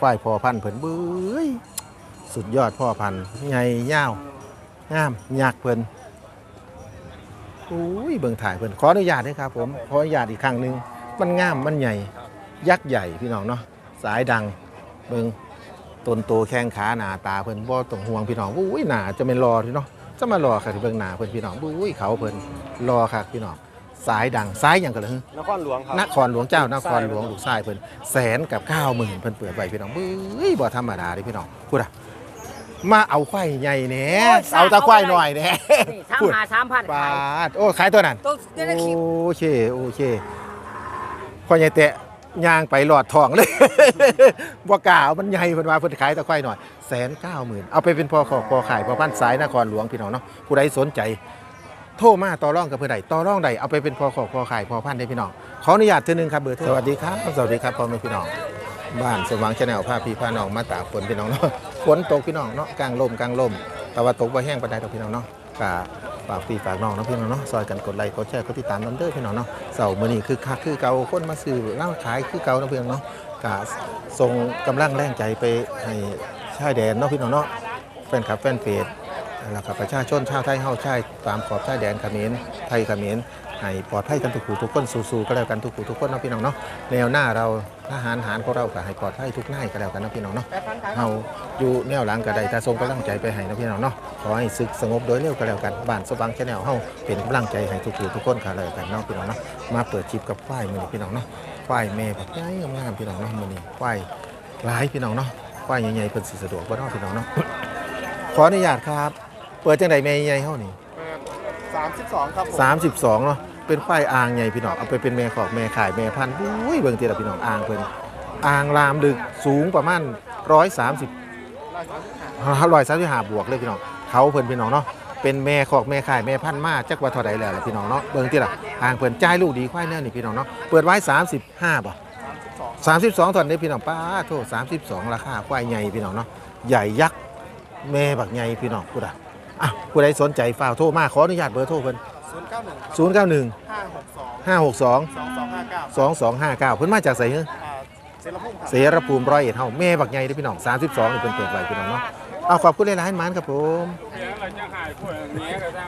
ควายพ่อพันธุ์เพิ่นเบ้ยสุดยอดพ่อพันธุ์ใหญ่ยาวงามยักเพิ่นอุ้ยเบิ่งถ่ายเพิ่นขออนุญาตด้วยครับผมขออนุญาตอีกครั้งหนึ่งมันงามมันใหญ่ ยักษ์ใหญ่พี่น้องเนาะสายดังเบิ่งต้นโตแข้งขาหน้าตาเพิ่นบ่ต้องห่วงพี่น้องอุ้ยหน้าจะเป็นรอพี่เนาะจะมารอค่ะที่เบิ่งหน้าเพิ่นพี่น้องอุ้ยเขาเพิ่นรอค่ะพี่น้อง สายดังสายหยังกันเลยนครหลวงครับนครหลวงเจ้านครหลวงลูกชายเพิ่นแสนกับเก้าหมื่นเพิ่นเปิดไว้พี่น้องเบ้ยบ่ธรรมดาเด้พี่น้องพูดอะมาเอาควายใหญ่แหน่เอาแตะควายหน่อยแหน่นี่สามพูดหาสามพันปาขายดโอ้ขายตัวนั้นตัวเดี๋ยวได้คลิปโอเคโอเคควายใหญ่แตะย่างไปหลอดทองเลยบ่กล้าเอามันใหญ่เพิ่นว่าเพิ่นขายแตะควายหน่อยแสนเก้าหมื่นเอาไปเป็นพอขอพอขายพอพันสายนครหลวงพี่น้องเนาะผู้ใดสนใจ โทรมาต่อร่องกับเพื่อใดต่อร่องใดเอาไปเป็นพอขอพอขายพอพันได้พี่น้องขออนุญาตเทีนึงครับเบอร์โทรสวัสดีครับสวัสดีครับพ่อแม่พี่น้องบ้านสว่างชาแนลพาพี่พาน้องมาตากฝนพี่น้องเนาะฝนตกพี่น้องเนาะกลางลมกลางลมแต่ว่าตกบ่แห้งปานใดดอกพี่น้องเนาะกะฝากพี่ฝากน้องนะพี่น้องเนาะซอยกันกดไลค์กดแชร์กดติดตามน้ำเด้อพี่น้องเนาะเสาร์มื้อนี้คือคักคือเก่าคนมาซื้อเล้าขายคือเก่านาะพี่น้องเนาะกะส่งกำลังแรงใจไปให้ชายแดนเนาะพี่น้องเนาะแฟนคลับแฟนเพจ แล้วก็ประชาชนชาวไทยเฮาใช่ตามขอบชายแดนเขมรไทยเขมรให้ปลอดภัยกันทุกผู้ทุกคนสู้ๆก็แล้วกันทุกผู้ทุกคนเนาะพี่น้องเนาะแนวหน้าเราทหารหารของเราก็ให้ปลอดภัยทุกนายก็แล้วกันเนาะพี่น้องเนาะเฮาอยู่แนวหลังก็ได้ถ้าส่งกำลังใจไปให้เนาะพี่น้องเนาะขอให้ศึกสงบโดยเร็วก็แล้วกันบ้านสว่างแชนแนลเฮาเป็นกำลังใจให้ทุกผู้ทุกคนก็แล้วกันเนาะพี่น้องเนาะมาเปิดคลิปกับควายมือนพี่น้องเนาะควายแม่แบบใหญ่งามพี่น้องเนาะมือนี้ควายหลายพี่น้องเนาะควายใหญ่ๆเพิ่นสิสะดวกบ่เนาะพี่น้องเนาะขออนุญาตครับ เปิดจังไดแม่ใหญ่เฮานี่สามสิบสองครับผม32เนาะเป็นควายอ่างใหญ่พี่น้องเอาไปเป็นแม่ขอกแม่ขายแม่พันธุ์อุ้ยเบิ่งทีละพี่น้องอ่างเพิ่นอ่างลามดึกสูงประมาณ130 135บวกเลยพี่น้องเขาเพิ่นพี่น้องเนาะเป็นแม่ขอกแม่ขายแม่พันธุ์มาจักว่าเท่าใดแล้วล่ะพี่น้องเนาะเบิ่งทีละอ่างเพิ่นจ่ายลูกดีควายแน่นี่พี่น้องเนาะเปิดไว้ 35บ่32ตอนนี้พี่น้องป้าโทษ32 ราคาควายใหญ่พี่น้องเนาะใหญ่ยักษ์แม่บักใหญ่พี่น้องพูดอะ อะผู้ใดสนใจฝากโทรมาขออนุญาตเบอร์โทรเพิ่นศูนย์เก้าหนึ่ง091ห้าหกสอง562สองสองห้าเก้า2259เพิ่นมาจากไสเหรออ่าเซรพุ่มครับ เสรภูมิร้อยเอ็ดเฮาแม่บักใหญ่เด้อพี่น้อง 32นี่เพิ่นเปิดไว้พี่น้องเนาะเอาขอบคุณหลายๆหมานครับผม เสียงเราจะหายพวกแง่ก็ได้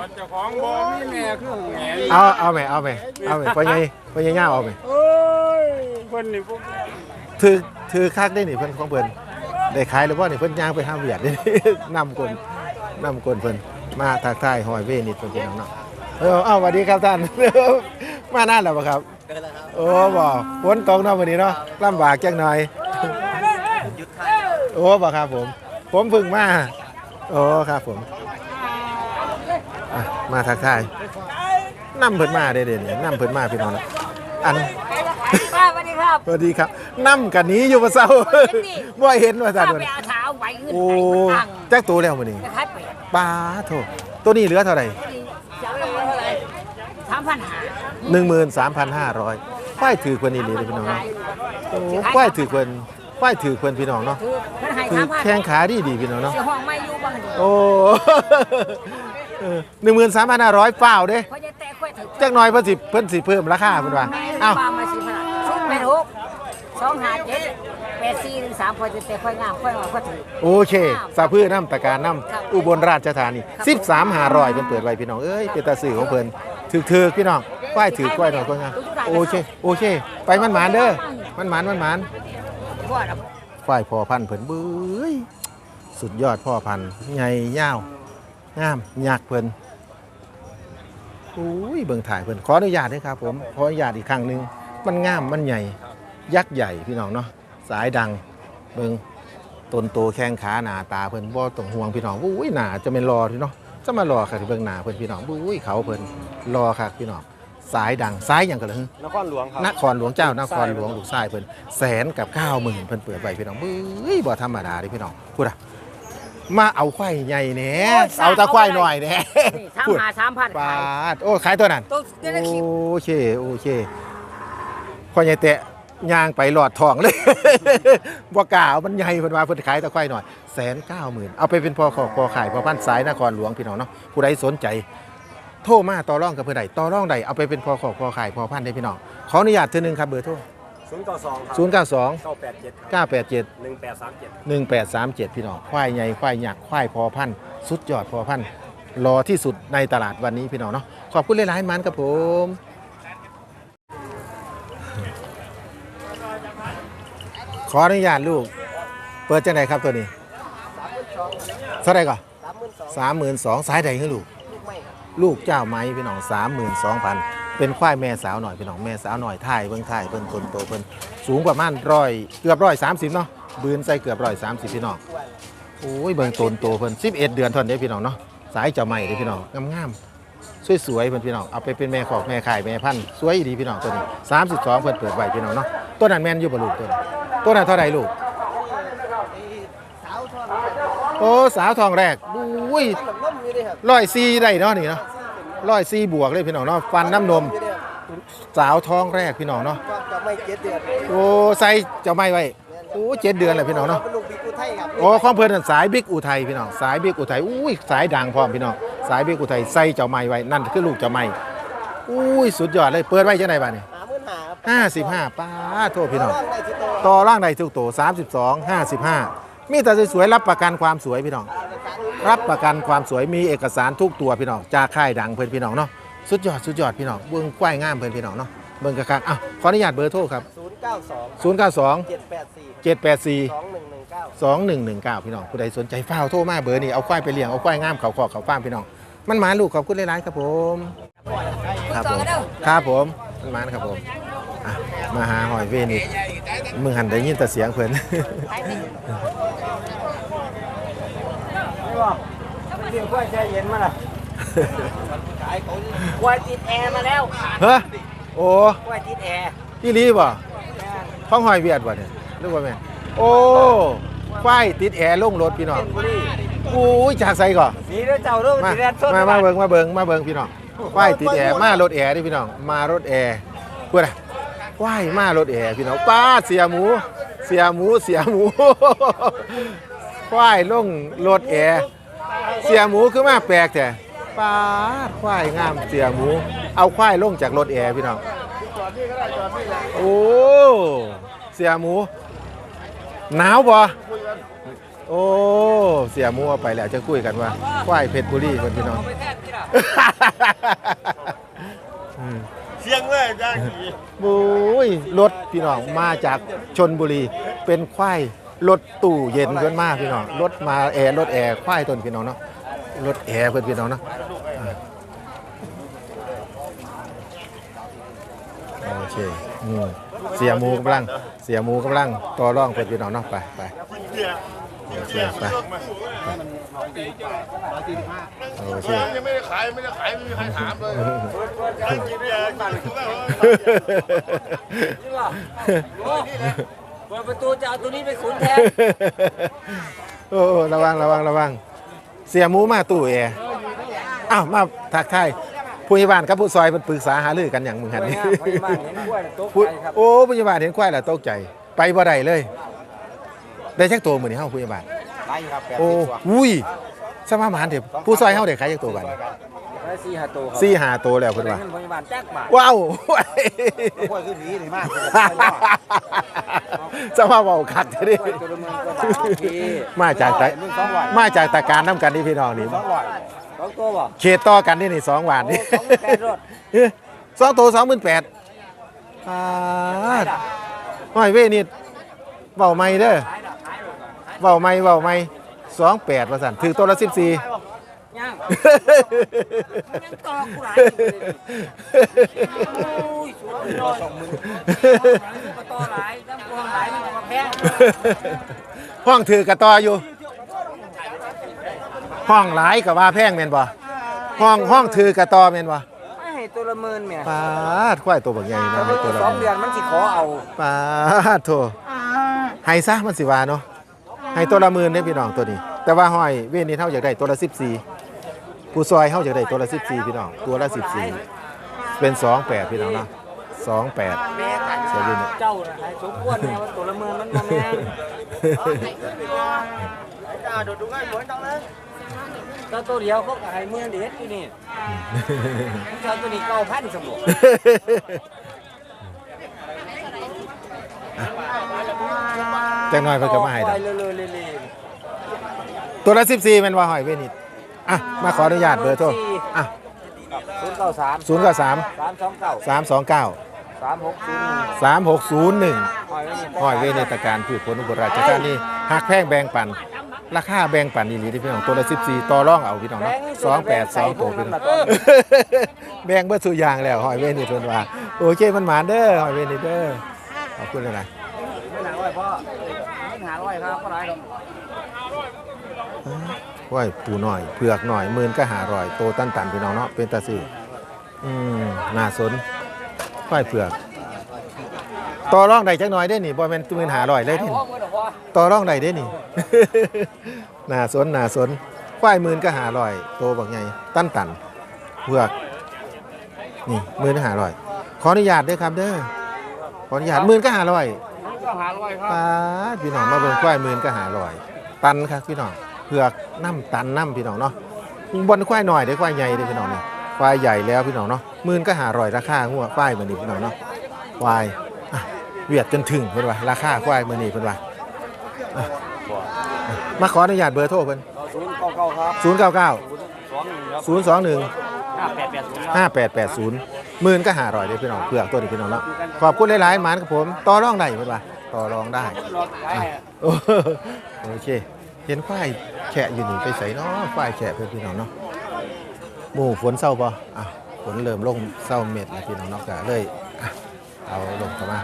มันจะของบ่มีแง่คือแง่เอาเอาแม่เอาแม่เอาแม่พ่อใหญ่พ่อใหญ่ย่าเอาแม่โอ้ยคนนี่พวกถือถือคักได้นี่เพิ่นของเพิ่น ได้ขายหรือว่านี่เพิ่นย่างไปห้าเวียดนี่ นำคนนำคนเพิ่นมาทักทายหอยเวนิดเพิ่นพี่น้องเนาะเออเอาสวัสดีครับท่าน มานานแล้วบ่ครับโอ้บ่ฝนตกเนาะวันนี้เนาะลำบากจังหน่อยโอ้บ่ครับผม ผมเพึ่งมาโอ้ครับผมอะมาทักทายนำเพิ่นมาเด้เด่นนำเพิ่นมาพี่น้องนะอันป้าสวัสดี ครับสวัสดีครับนำกันนี้อยู่มาเศร้าบ่เห็นว่าป้าท่านไปมันเอาเท้าไว้ขึ้นโอ้ไปตั้งจักตัวแล้วมื้อนี้จะขายเป็ดปลาโถตัวนี้เหลือเท่าไหร่จะเอาเท่าไหร่สามพันหา13,500ควายถือเพิ่นอีหลีเลยพี่น้องเนาะโอ้ควายถือเพิ่นควายถือเพิ่นพี่น้องเนาะคือมันให้คือสามพันแข้งขาดีดีพี่น้องเนาะเสียห้องไม่อยู่บ้างดิโอ้หนึ่งหมื่นสามพันห้าร้อยเปล่าเด้เพราะจะแต่ค่อยถึงจักหน่อยเพิ่นสิเพิ่นสิเพิ่มราคาเพิ่นว่าเอ้าเอ้า มาสิพันชุดแปดหกสองห้าเจ็ดแปด สี่หนึ่งสามพอจะแต่ค่อยงามค่อยมาค่อยถือโอเคสาพื้น้ำตะการน้ครับำอุบลราชธานี13 500เพิ่นเปิดไว้พี่น้องเอ้ยเป็นตาสื่อของเพิ่นถือๆพี่น้องควายถือควายหน่อยควายงามโอเคโอเค ไปมันหมานเด้อมันหมานมันหมานว่าดอกควายพ่อพันธุ์เพิ่นเบ้ยสุดยอดพ่อพันธุ์ใหญ่ยาวงามยักษ์เพิ่นอุ้ยเบิ่งถ่ายเพิ่นขออนุญาตด้วยครับผมขออนุญาตอีกครั้งหนึงมันงามมันใหญ่ยักษ์ใหญ่พี่น้องเนาะสายดัง เบิ่งต้นโตแข้งขาหน้าตาเพิ่นบ่ต้องห่วงพี่น้องอุ้ยหน้าจะเป็นรอพี่เนาะจะมารอค่ะที่เบิ่งหน้าเพิ่นพี่น้องอุ้ยเขาเพิ่นรอค่ะพี่น้องสายดังสายหยังกันเลยนครหลวงครับนครหลวงเจ้านครหลวงลูกชายเพิ่นแสนกับเก้าหมื่นเพิ่นเปิดไว้พี่น้องเบ้ยบ่ธรรมดาเด้พี่น้องพูดอะมาเอาควายใหญ่แหน่เอาแตะควายหน่อยแหน่นี่สามพูดหาสามพันปาขายดโอ้ขายตัวนั้นตัวเดี๋ยวได้คลิปโอเคโอเคควายใหญ่แตะ ย่างไปหลอดทองเลย บ่กล้าเอามันใหญ่เพิ่นว่าเพิ่นขายแตะควายหน่อยแสนเก้าหมื่นเอาไปเป็นพอขอพอขายพอพันสายนครหลวงพี่น้องเนาะผู้ใดสนใจโทรมาต่อรองกับเพื่อใดต่อรองใดเอาไปเป็นพอขอพอขายพอพันได้พี่น้องขออนุญาตเทื่อนึงครับเบอร์โทร0ศูนย์ต่อสองครับศูนย์เก้าสองเก้าแปดเจ็ดเก้าแปดเจ็ดหนึ่งแปดสามเจ็ดหนึ่งแปดสามเจ็ดพี่น้องควายใหญ่ควายหยักควายพอพันธุ์สุดยอดพอพันธุ์รอที่สุดในตลาดวันนี้พี่น้องเนาะขอบคุณหลายๆมันครับผม ขออนุญาตลูก เปิดจังไหนครับตัวนี้เท่าไหรก่อนสามหมื่นสองสายใดให้ลูก ลูกเจ้าไม้พี่น้องสามหมื่นสองพันเป็นควายแม่สาวหน่อยพี่น้องแม่สาวหน่อยท่ายเบิ่งท่ายเบิ่งคนโตเพิ่นสูงประมาณร้อยเกือบร้อยสามสิบเนาะบืนใส่เกือบร้อยสามสิบพี่น้องโอ้ยเบิ่งตนโตเพิ่นสิบเอ็ดเดือนเทานเด้พี่น้องเนาะสายเจ้าไม้เด้พี่น้องงามๆสวยๆเพิ่นพี่น้องเอาไปเป็นแม่ขอกแม่ขายแม่พันธุ์สวยดีพี่น้องตัวนี้สามสิบสองเพิ่นเปิดไว้พี่น้องเนาะตัวนั้นแม่นอยู่บ่ลูกตัวนี้ ตัวนั้นเท่าไหร่ลูก โอ้สาวทองแรกอุ้ยร้อยสี่ได้เนาะนี่เนาะร้อยสี่บวกเลยพี่น้องเนาะฟันน้ำนม สาวท้องแรกพี่น้องเนาะโอ้ใส่เจ้าไม่ไว้โอ้เจ็ดเดือนเลยพี่น้องเนาะเป็นลูกปีกุไทยครับโอ้ของเพื่อนสายบิ๊กอุทัยพี่น้องสายบิ๊กอุทัยอุ้ยสายดังพร้อมพี่น้องสายบิ๊กอุทัยใส่เจ้าไม่ไว้นั่นคือลูกเจ้าไม่อุ้ยสุดยอดเลยเปิดไว้เจังไดบ้านี่หามื่นหาครับห้าสิบห้าป้าโทษพี่น้อง ตต่อร่างใดทุกโตสามสิบสองห้าสิบห้ามีแต่สวยๆรับประกันความสวยพี่น้อง รับประกันความสวยมีเอกสารทุกตัวพี่น้องจากค่ายดังเพื่อนพี่น้องเนาะสุดยอดสุดยอดพี่น้องเบิ้งกว้ายงามเพื่อนพี่น้องเนาะเบิ้งกระคักอะขออนุญาตเบอร์โทรครับศูนย์เก้าสอง0 9 2เจ็ดแปดสี่7 8 4สองหนึ่งหนึ่งเก้า2 1 1 9 พี่น้องผู้ใดสนใจฝ้าวโทรมาเบอร์นี้เอาควายไปเลี้ยงเอาควายงามเขาขอกเขาฟาร์มพี่น้องมันหมาลูกขอบคุณหลายๆครับผมครับผมครับผมมันหมานครับผมอะมาหาหอยเวนิก มึงหันได้ยินแต่เสียงเพื่อนเรื่องกล้วยใจเย็นมาล่ะกล้วยติดแอร์มาแล้วเฮ้อโอ้กล้วยติดแอร์พี่ลีบ่ท้องหอยเวียดบ่เนี่ยหรือว่าแม่นโอ้ควายติดแอร์ลงรถพี่น้องอุ้ยจากไสก่อนนี่เด้อเจ้าเด้อมาสิแล่นส้นมามาเบิ่งมาเบิ่งมาเบิ่งพี่น้องควายติดแอร์มารถแอร์ดิพี่น้องมารถแอร์เพื่อนอะค วายมารถแอร์พี่น้องป้าเสียหมู เสียหมูเสียหมูควายลงรถแอร์เสียหมูคือมาแปลกแต่ป้าควายงามเสียหมู เอาควายลงจากรถแอร์พี่น้องโอ้เสียหมูหนาวบ่โอ้เสียหมูเอาไปแล้วจะคุยกันว่าควายเพชรบุรีคนพี่น้อง สียงเลยจ้าขี่บุ้ยรถพี่น้องมาจากชนบุรี เป็นควายรถตู้เย็นเพื่อนมากพี่น้องรถมาแอร์รถแอร์ควายต้นพี่น้องเนาะรถแอร์เพื่อนพี่น้องเนาะโอเคอืมเสียหมูกำลัง เสียหมูกำลังต่อร่องเพื่อนพี่น้องเนาะไปไป โอเคไปโอเคยังไม่ได้ขายไม่ได้ขายไม่มีใครถามเลยใครกินเนี่ยสั่งซื้อได้เลยนี่ว่าโอ้เปิดประตูจะเอาตัวนี้ไปขุนแทนโอ้ระวังระวังระวัง เสียหมูมาตู้แอร์อ้าวมาทักทายผู้ใหญ่บ้านกับผู้ซอยมันปรึกษาหารือกันอย่างมึงหันนี่พยาบาลเห็นกล้วยตกผู้ใจครับโอ้ผู้ใหญ่บ้านเห็นควายแล้วตกใจ ไปบ่ได้เลย ได้จักตัวมื้อนี้เฮาผู้ใหญ่บ้านไปครับแปดโอ้สิบกว่าอุ้ยสมาหมานเถอะผู้ซอยเฮาได้ขายจักตัวบัดนี้ได้สี่ห้าตัวครับสี่ห้าตัวแล้วเพิ่นได้ว่าเงินพยาบาลแจ๊กบาทว้าว กล้วยขึ้นหนีเลยมากสมาเว้าคักเด้ดิตัวละหมื่นกว่าบาทพี่มาจากตะมึงสองร้อยมาจากตะการน้ำกันนี่พี่น้องนี่ สองร้อยสองตัวบ่ เขตต่อกันนี่นี่สองหวานนี่โอ้สองหมื่นแปดรถเอ้ยสองตัวสองหมื่นแปดอ่าห้อยเว้นี่เบาไม่เด้อ เบาไม่เบาไม่สองแปดประสันถือตัวละสิบสี่ย่างยังต่อกูหลายอยู่เลยโอ้ยสวยเลยสองหมื่นก็ต่อหลายน้ำกวงหลายมันก็มาแพงห้องถือกระต่ออยู่ ห้องหลายกับว่าแพงแม่นบ่ห้องห้องถือกระต่อแม่นบ่ไม่ให้ตัวละหมื่นแหม่ปาดควายตัวบักใหญ่เนาะให้ตัวละสองเดือนมันสิขอเอาปาดโถให้ซะมันสิว่าเนาะ ให้ตัวละหมื่นเนี่ยพี่น้องตัวนี้ แต่ว่าห้อยเว้นนี่เท่าอยากได้ตัวละ14ผู้ซอยเฮาอยากได้ตัวละ14พี่น้องตัวละ14เป็น28พี่น้องเนาะ28แม่กันเสียดินเจ้าน่ะให้สมควรแม่ว่าตัวละหมื่นมันบ่แม่นจ้าดูดูง่ายเหมือนจังเลยตัวตัวเดียวเขาก็ให้หมื่นเด็ดอยู่นี่เจ้าตัวนี้เก้าพันสมบูรณ์ จังน้อยเพิ่นก็มาให้ไปดอกเรื่อยๆเรื่อยตัวละ14แม่นว่าหอยเวนิดอะมาขออนุญาตเบอร์โทรอะๆศูนย์เก้าสาม093 สามสองเก้า329 สามหกศูนย์หนึ่ง3601หอยไว้นี่หอยเวนิตการพืชผลอุบลราชธานีหักแพงแบ่งปัน ราคาแบ่งปันอีหลีที่พี่น้องตัวละ14ต่อรองเอาพี่น้องเนาะ282ตัวพี่น้อง แบ่งเบิดสุอยางแล้วหอยเวนิดเพิ่นว่า โอเคมันหมานเด้อหอยเวนิดเด้อขอบคุณเลยนะไม่หนาร้อย พ่อหาร้อยครับก็ได้ครับว้ยปูหน่อยเผือกหน่อยหมื่นก็หาร่อยโตตันตันพี่น้องเนาะเป็นตาซื้ออืมน่าสนควายเผือกต่อร่องได้จักหน่อยได้นี่บ่แม่นหมื่นหาร่อยเลยนี่พ่อมือเดี๋ยวพ่อต่อรองได้ได้นี่น่าสนน่าสนควายหมื่นก็หาร่อยโตบักใหญ่ตันตันเผือกนี่หมื่นก็หาร่อยขออนุญาตด้อครับเด้อขออนุญาตหมื่นก็หาร่อย ก็หาร้อยครับป้าดพี่น้องมาเบิ่งควายหมื่นก็หาร่อย ตันครับพี่น้องเผือกน้ำตันน้ำพี่น้องเนาะบนควายหน่อยเด้อควายใหญ่เด้อพี่น้องนี่ควายใหญ่แล้วพี่น้องเนาะหมื่นก็หาร่อยราคางัวควายมื้อนี้พี่น้องเนาะควายอะเวียดจนถึงเพิ่นว่าราคาควายมื้อนี้เพิ่นว่าอะอะมาขออนุญาตเบอร์โทรเพิ่นศูนย์เก้าเก้าครับ099ศูนย์สองหนึ่งครับ021 ห้าแปดแปดศูนย์ครับ 5880หมื่นก็หาร่อยเด้อพี่น้องเผือกตัวนี้พี่น้องเนาะขอบคุณหลายๆหมานกับผมต่อรองได้เพิ่นว่า ต่อรองได้รถได้อะโอ้โอเค เห็นควายแขะอยู่นี่ไปใส่เนาะควายแขะเพื่อนพี่น้องเนาะหมู่ฝนเศร้าป่ะอะฝนเริ่มลงเศร้าเม็ดแล้วพี่น้องเนาะก็เลยอะเอาลงเข้ามา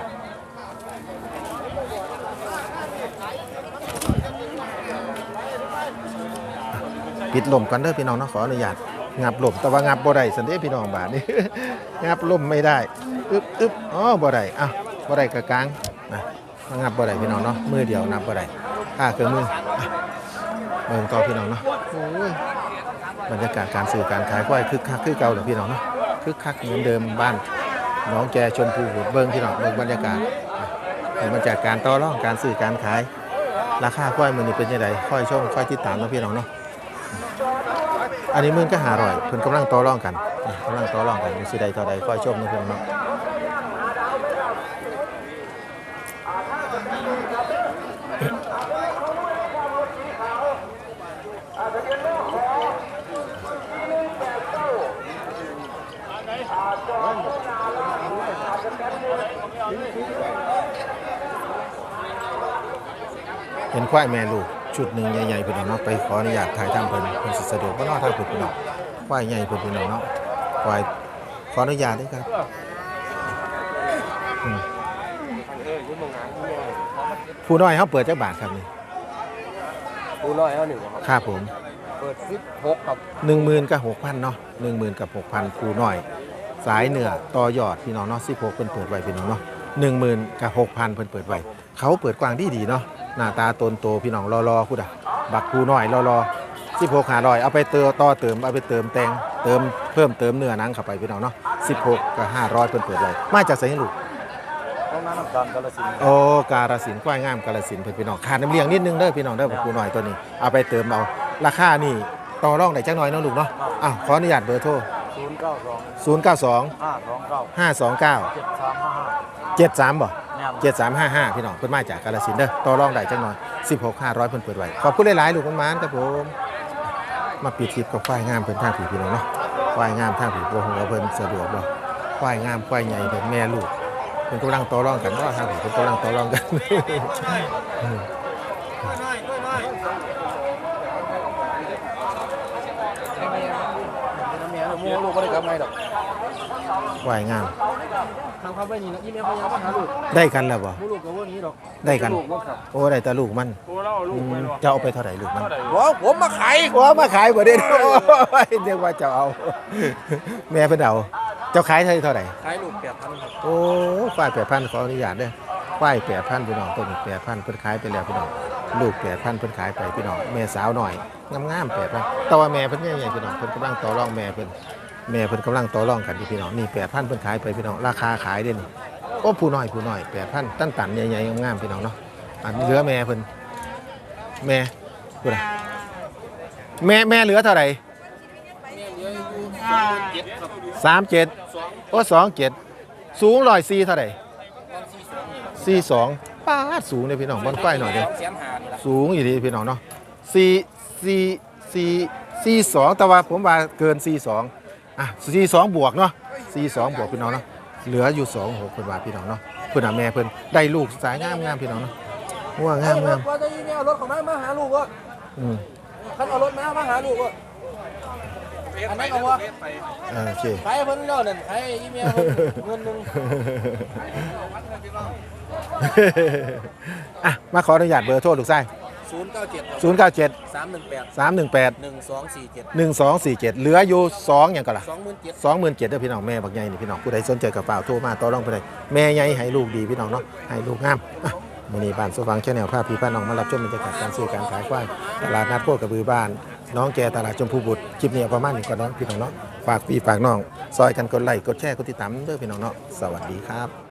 ปิดลมกันเด้อพี่น้องเนาะขออนุญาตงับลมแต่ว่างับบ่ได้สันเด้พี่น้องบาดนี้งับลมไม่ได้อึ๊บอึ๊บอ๋อบ่ได้อะบ่ได้กะกลางนะมา งับบ่ได้พี่น้องเนาะมือเดียวนับบ่ได้ค่าเครื่องมืออะเบิ่งต่อพี่น้องเนาะบรรยากาศการสื่อการขายควายคึกคักคือเก่าเลยพี่น้องเนาะคึกคักเหมือนเดิมบ้านน้องแกชมพูหุดเบิ่งพี่น้องเบิ่งบรรยากาศเห็นบรรยากาศการต่อรองการสื่อการขาย ราคาควายมือนี้เป็นยังไงค่อยชมค่อยติดตามนะพี่น้องเนาะอันนี้มื่นก็หาอร่อยเพิ่นกำลังต่อรองกันกำลังต่อรองกันอยู่สิใดต่อใดค่อยชมเนะพี่น้องเนาะ ควายแม่ลูกชุดหนึ่งใหญ่ๆพี่น้องเนาะไปขออนุญาตถ่ายทำเพิ่นเพิ่นสิสะดวกบ่เนาะถ้าเพิ่นพี่น้องควายใหญ่เพิ่นพี่น้องเนาะควายขออนุญาตด้วยครับอืมผู้น้อยเขาเปิดจักบาทครับนี่ดูร้อยเอาหนึ่งครับครับผมเปิดสิบหกครับ10,000กับ6,000เนาะ10,000กับ6,000ผู้น้อย สายเหนือต่อยอดพี่น้องเนาะ16เพิ่นเปิดไว้พี่น้องเนาะ10,000กับ6,000เพิ่นเปิดไว้เขาเปิดกว้างดีดีๆเนาะ หน้าตาตนโตพี่น้องรอรอคุณอะบักคูน่อยรอรอสิบหกหาลอยเอาไปเติมต่อเติมเอาไปเติมแตงเติมเพิ่มเติมเนื้อนังเข้าไปพี่น้องเนาะสิบหกกับห้าร้อยเพิ่นเปิดเลยมาจากไสนลูกต้องน้ำตาลกาลสินโอ้กาลสินก้วยงามกาลสินเพิ่นพี่น้องขาดน้ำเลี้ยงนิดนึงเด้อพี่น้องเด้อบักคูน่อยตัวนี้เอาไปเติมเอาราคานี่ต่อร่องได้จังหน่อยเนาะลูกเนาะอ้าวขออนุญาตเบอร์โทรศูนย์เก้าสองศูนย์เก้าสองห้าสองเก้าเจ็ดสามห้าห้าเจ็ดสามบ่ 7355 พี่น้องเพิ่นมาจากกาฬสินเด้อต่อรองได้จังหน่อย 16500เพิ่นเปิดไว้ขอบคุณหลายๆลูกคุณหมานครับผมมาปิดทิปกับควายงามเพิ่นท่าผีพี่น้องเนาะควายงามท่าผีโปงเราเพิ่นสะดวกบ่ควายงามควายใหญ่เพิ่นแม่ลูกเพิ่นกำลังต่อรองกันเนาะท่าผีเพิ่นกำลังต่อรองกันควายงาม ทำความไปนี่นะยี่แม่พยายามมาหาลูกได้กันแล้วบ่มูลูกกับพวกนี้ดอกได้กัน ลูกบ่ครับโอ้ได้แต่ลูกมันกูเล่าลูอืกไปมหรอจะเอาไปเท่าไหร่ลูกมันโอ้ผมมาขายโอ้มาขายบ่ได้โอ้ยเรียกว่าจะเอา แม่เพิ่นเอาเจ้าขายเท่าเท่าไหร่ขายลูกแปดพันครับโอ้ฝ่ายแปดพันขออนุญาตเด้อฝ่ายแปดพันพี่น้องตัวนี้แปดพันเพิ่นขายไปแล้วพี่น้องลูกแปดพันเพิ่นขายไปพี่น้องแม่สาวหน่อยงามๆแปดพันแต่ว่าแม่เพิ่นใหญ่ๆพี่น้องเพิ่นกำลังต่อรองแม่เพิ่น แม่เพิ่นกำลังต่อรองกันอยู่พี่น้องนี่แปดพันเพิ่นขายไปพี่น้องราคาขายเด่นโอ้ผู้น้อยผู้น้อยแปดพันตั้นตันใหญ่ๆงามๆพี่น้องเนาะอันเหลือแม่เพิ่นแม่พูดอะแม่แม่เหลือเท่าไหร่สามเจ็ดโอ้สองเจ็ดสูงร้อยสี่เท่าไหร่สี่สองป้าสูงเลยพี่น้องบอนควายหน่อยเด้สองแสนห้านี่ล่ะสูงอยู่ดีพี่น้องเนาะสี่สี่สี่สี่สองแต่ว่าผมว่าเกินสี่สอง อะสี่สองบวกเนาะสี่สองบวกพี่น้องเนาะเหลืออยู่สองหกเพิ่นว่าพี่น้องเนาะเพิ่นหาแม่เพิ่นได้ลูกสายงามงามพี่น้องเนาะว่างามงามว่าจะยังเอารถของมามาหาลูกว่าอืมคันเอารถมามาหาลูกว่าอันนั้นเอาวะเออโอเคขายเพิ่นแล้วนั่นขายอีเมลเงินหนึงอะมาขออนุญาตเบอร์โทรลูกไส้ ศูนย์เก้าเจ็ดศูนย์เก้าเจ็ดสามหนึ่งแปดสามหนึ่งแปดหนึ่งสองสี่เจ็ดหนึ่งสองสี่เจ็ดเหลืออยู่สองอย่างก็ล่ะสองหมื่นเจ็ดสองหมื่นเจ็ดเด้อพี่น้องแม่บักใหญ่นี่พี่น้องผู้ใดสนใจกับเปล่าโทรมาต่อรองไปเลยแม่ใหญ่ให้ลูกดีพี่น้องเนาะให้ลูกงามอะมื้อนี้บ้านสว่างแชนแนลพาพี่พาน้องมารับชมบรรยากาศการซื้อการขายควายตลาดนัดโคกระบือบ้าน น้องแกตลาดชมพูบุตรคลิปนี้เอาประมาณนี้ก่อนเนาะพี่น้องเนาะฝากพี่ฝากน้อง ซอยกันกดไลค์กดแชร์กดติดตามเด้อพี่น้องเนาะสวัสดีครับ